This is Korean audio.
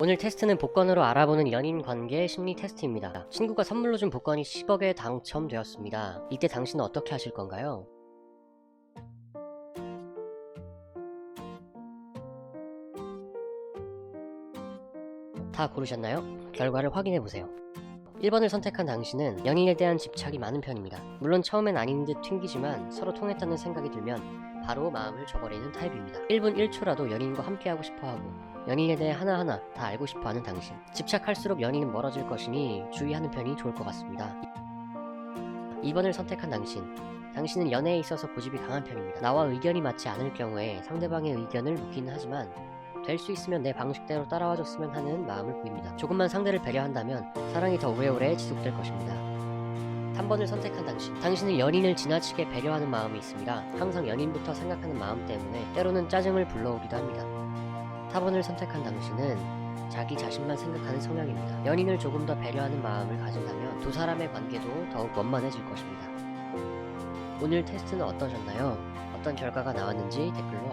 오늘 테스트는 복권으로 알아보는 연인 관계 심리 테스트입니다. 친구가 선물로 준 복권이 10억에 당첨되었습니다. 이때 당신은 어떻게 하실 건가요? 다 고르셨나요? 결과를 확인해 보세요. 1번을 선택한 당신은 연인에 대한 집착이 많은 편입니다. 물론 처음엔 아닌 듯 튕기지만 서로 통했다는 생각이 들면 바로 마음을 줘버리는 타입입니다. 1분 1초라도 연인과 함께하고 싶어하고 연인에 대해 하나하나 다 알고 싶어하는 당신. 집착할수록 연인은 멀어질 것이니 주의하는 편이 좋을 것 같습니다. 2번을 선택한 당신. 당신은 연애에 있어서 고집이 강한 편입니다. 나와 의견이 맞지 않을 경우에 상대방의 의견을 묻기는 하지만 될 수 있으면 내 방식대로 따라와 줬으면 하는 마음을 보입니다. 조금만 상대를 배려한다면 사랑이 더 오래오래 지속될 것입니다. 3번을 선택한 당신. 당신은 연인을 지나치게 배려하는 마음이 있습니다. 항상 연인부터 생각하는 마음 때문에 때로는 짜증을 불러오기도 합니다. 4번을 선택한 당신은 자기 자신만 생각하는 성향입니다. 연인을 조금 더 배려하는 마음을 가진다면 두 사람의 관계도 더욱 원만해질 것입니다. 오늘 테스트는 어떠셨나요? 어떤 결과가 나왔는지 댓글로